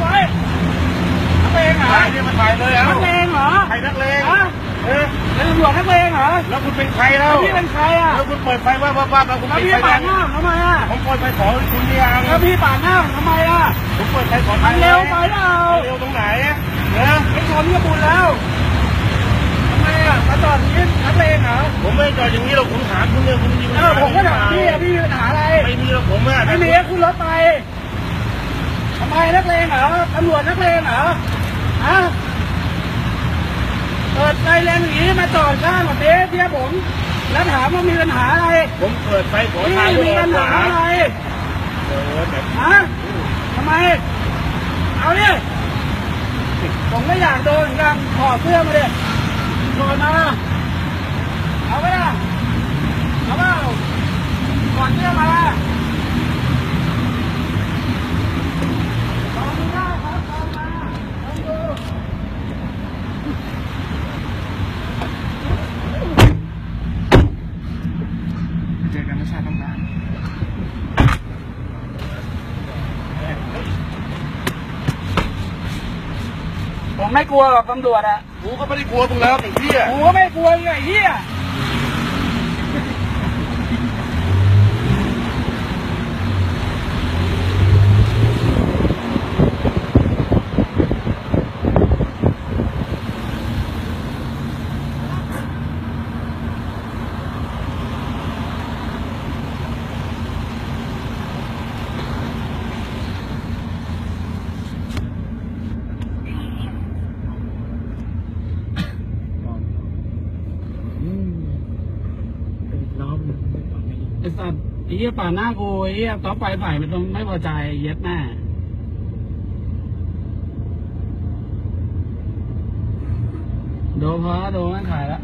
ไว้นักเลงเหรอถ่ายเนี่ยมาถ่ายเลยเอ้านักเลงเหรอถ่ายนักเลงฮะเออเป็นตำรวจนักเลงเหรอ แล้วคุณเป็นใครแล้แล้ววพี่เป็นใครอะ แล้วคุณเปิดไฟว่าว่าว่าคุณแล้วปิดพี่ไฟปาแดดงหน้าผมทำไมอะ ผมเปิดไฟขอคุณเดียงแล้วพี่ปาดหน้าผมทำไมอะ ผมเปิดไฟขอมันเร็วไปเปล่าเร็วตรงไหนเออไอ้ชนก็บุญแล้วทำไมอะมาจอดอย่างนี้นักเลงเหรอ ผมไม่จอดอย่างนี้หรอกผมถามคุณเนี่ยคุณมีปัญเอหาอผมก็ถามพี่อะพี่มีปัญหาอะไร ไม่มีหรอกผมอะไม่มีให้คุณรถไปทำ ไมนักเลงเหรอตำรวจนักเลงเหรอฮะเปิดไฟแรงอย่างนี้มาจอดข้างแบบนี้เทียบผมแล้วถามว่ามีปัญหาอะไรผมเปิดไฟขอพี่ทางมีปัญหาอะไรเออแบบฮะทำไม เอาดิผมก็อยากโดนเหมือนกันถอดเสื้อมาดิโดนมาเอาไปละเอาเปล่าถอดเสื้อมาลองดูได้ครับลองมาลองดู เจอกันไม่ชาติต้องการ ผมไม่กลัวหรอกตำรวจอะกูก็ไม่ได้กลัวมึงแล้วไอ้เหี้ยกูก็ไม่กลัวไอ้เหี้ย ล้อม ไอ้สัตว์ไอ้เหี้ยป่าดหน้ากูไอ้เหี้ยต่อไปฝ่ายมันต้องไม่พอใจเย็ดแม่โดนพอโดนไม่ถ่ายแล้ว